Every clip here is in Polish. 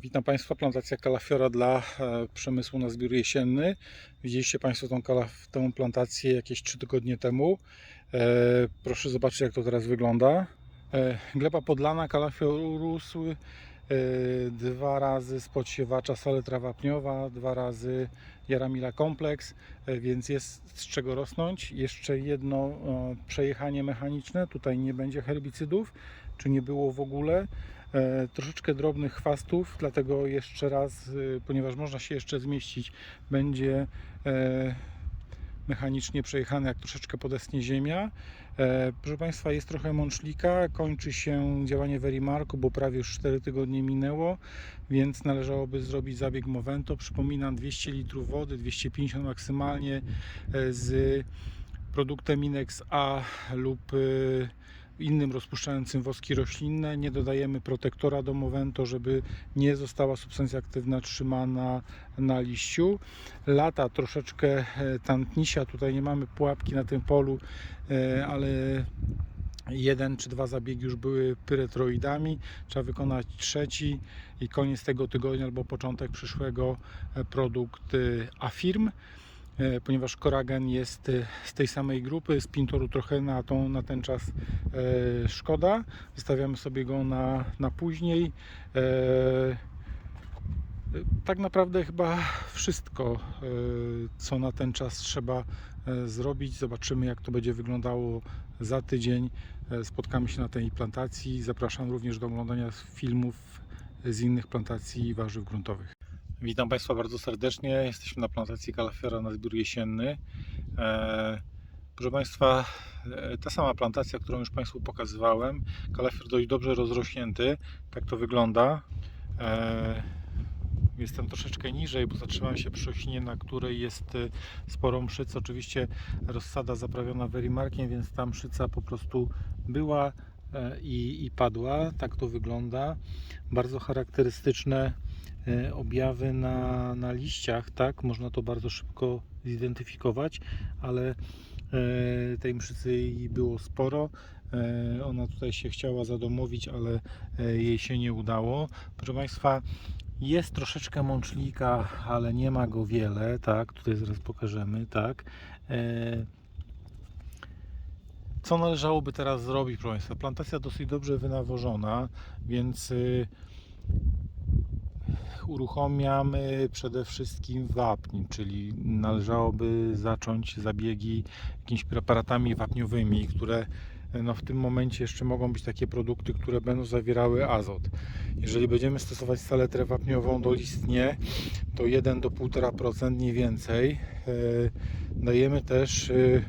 Witam Państwa, plantacja kalafiora dla e, przemysłu na zbiór jesienny. Widzieliście Państwo tą, kalaf- tą plantację jakieś 3 tygodnie temu. E, proszę zobaczyć jak to teraz wygląda. E, gleba podlana, kalafior urósł e, dwa razy z podsiewacza saletra wapniowa, dwa razy Jaramila kompleks, e, więc jest z czego rosnąć. Jeszcze jedno e, przejechanie mechaniczne, tutaj nie będzie herbicydów, czy nie było w ogóle. E, troszeczkę drobnych chwastów, dlatego jeszcze raz, y, ponieważ można się jeszcze zmieścić, będzie e, mechanicznie przejechany, jak troszeczkę podesnie ziemia. E, Proszę Państwa, jest trochę mączlika, kończy się działanie Verimarku, bo prawie już 4 tygodnie minęło, więc należałoby zrobić zabieg Movento. Przypominam, 200 litrów wody, 250 maksymalnie e, z produktem Minex A lub innym rozpuszczającym woski roślinne. Nie dodajemy protektora do Movento, żeby nie została substancja aktywna trzymana na liściu. Lata troszeczkę e, tantnisia, tutaj nie mamy pułapki na tym polu, e, ale jeden czy dwa zabiegi już były pyretroidami. Trzeba wykonać trzeci i koniec tego tygodnia albo początek przyszłego e, produkt Afirm ponieważ koragen jest e, z tej samej grupy, z Pintoru trochę na, tą, na ten czas e, szkoda. Zostawiamy sobie go na, na później. E, tak naprawdę chyba wszystko, e, co na ten czas trzeba e, zrobić. Zobaczymy, jak to będzie wyglądało za tydzień. E, Spotkamy się na tej plantacji. Zapraszam również do oglądania filmów z innych plantacji warzyw gruntowych. Witam Państwa bardzo serdecznie. Jesteśmy na plantacji kalafiora na zbiór jesienny. E, Proszę Państwa, e, ta sama plantacja, którą już Państwu pokazywałem. Kalafior dość dobrze rozrośnięty. Tak to wygląda. E, Jestem troszeczkę niżej, bo zatrzymałem się przy roślinie, na której jest sporo mszyc. Oczywiście rozsada zaprawiona Verimarkiem, więc ta mszyca po prostu była i, i padła. Tak to wygląda. Bardzo charakterystyczne objawy na, na liściach, tak? Można to bardzo szybko zidentyfikować, ale e, tej mszycy było sporo. E, Ona tutaj się chciała zadomowić, ale e, jej się nie udało. Proszę Państwa, jest troszeczkę mączlika, ale nie ma go wiele, tak? Tutaj zaraz pokażemy, tak? E, Co należałoby teraz zrobić, proszę Państwa? Plantacja dosyć dobrze wynawożona, więc y, uruchamiamy przede wszystkim wapń, czyli należałoby zacząć zabiegi jakimiś preparatami wapniowymi, które no w tym momencie jeszcze mogą być takie produkty, które będą zawierały azot. Jeżeli będziemy stosować saletrę wapniową dolistnie, to 1 do 1,5% nie więcej. E, Dajemy też e,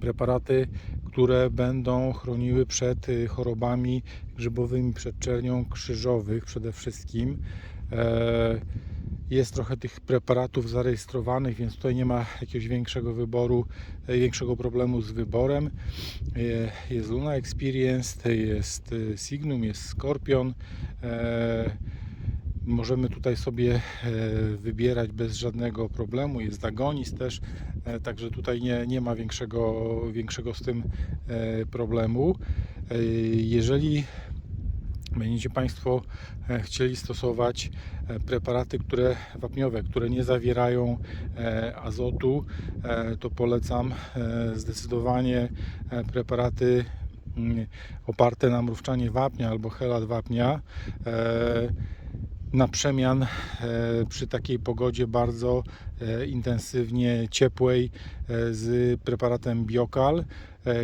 preparaty, które będą chroniły przed e, chorobami grzybowymi, przed czernią krzyżowych przede wszystkim. E, Jest trochę tych preparatów zarejestrowanych, więc tutaj nie ma jakiegoś większego wyboru, e, większego problemu z wyborem. E, Jest Luna Experience, jest Signum, jest Scorpion. Możemy tutaj sobie wybierać bez żadnego problemu. Jest Agonis też, także tutaj nie, nie ma większego, większego z tym problemu. Jeżeli będziecie Państwo e, chcieli stosować e, preparaty które, wapniowe, które nie zawierają e, azotu, to polecam zdecydowanie preparaty mm, oparte na mrówczanie wapnia albo helat wapnia. Na przemian przy takiej pogodzie bardzo intensywnie ciepłej z preparatem Biokal,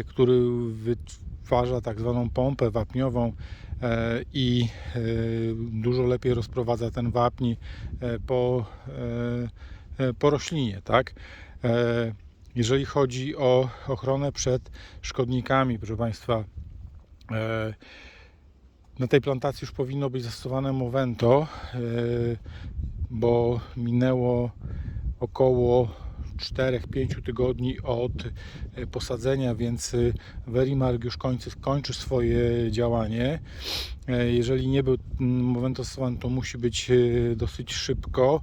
który wytwarza tak zwaną pompę wapniową i e, dużo lepiej rozprowadza ten wapń e, po, e, e, po roślinie, tak? E, Jeżeli chodzi o ochronę przed szkodnikami, proszę Państwa, e, na tej plantacji już powinno być zastosowane Movento, e, bo minęło około 4-5 tygodni od e, posadzenia, więc e, Verimark już kończy, kończy swoje działanie. E, Jeżeli nie był mm, stosowany, to musi być e, dosyć szybko.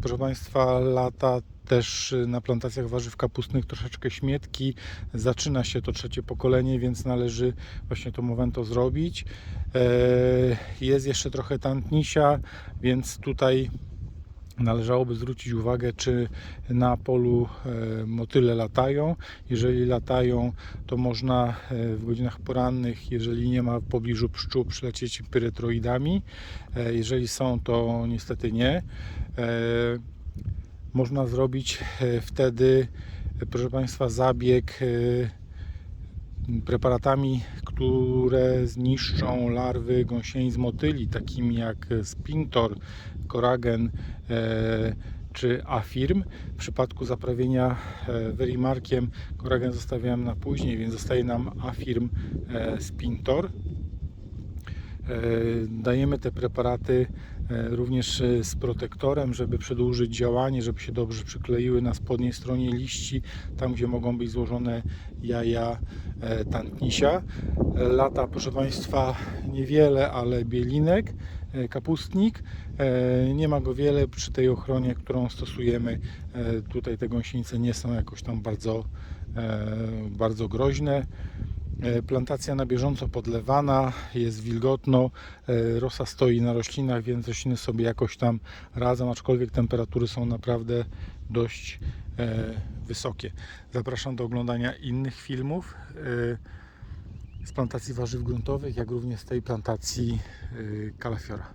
Proszę Państwa, lata też na plantacjach warzyw kapustnych troszeczkę śmietki. Zaczyna się to trzecie pokolenie, więc należy właśnie to Movento zrobić. E, Jest jeszcze trochę tantnisia, więc tutaj należałoby zwrócić uwagę, czy na polu e, motyle latają. Jeżeli latają, to można e, w godzinach porannych, jeżeli nie ma w pobliżu pszczół, przylecieć pyretroidami. E, Jeżeli są, to niestety nie. Można zrobić wtedy, proszę Państwa, zabieg preparatami, które zniszczą larwy gąsienic motyli, takimi jak Spintor, Coragen e, czy Afirm. W przypadku zaprawienia e, Verimarkiem Coragen zostawiałem na później, więc zostaje nam Afirm e, Spintor. Dajemy te preparaty również e, z protektorem, żeby przedłużyć działanie, żeby się dobrze przykleiły na spodniej stronie liści, tam gdzie mogą być złożone jaja e, tantnisia. E, Lata, proszę Państwa, niewiele, ale bielinek, e, kapustnik. E, Nie ma go wiele przy tej ochronie, którą stosujemy. e, Tutaj te gąsienice nie są jakoś tam bardzo, e, bardzo groźne. E, Plantacja na bieżąco podlewana, jest wilgotno, e, rosa stoi na roślinach, więc rośliny sobie jakoś tam radzą, aczkolwiek temperatury są naprawdę dość e, wysokie. Zapraszam do oglądania innych filmów z plantacji warzyw gruntowych, jak również z tej plantacji kalafiora.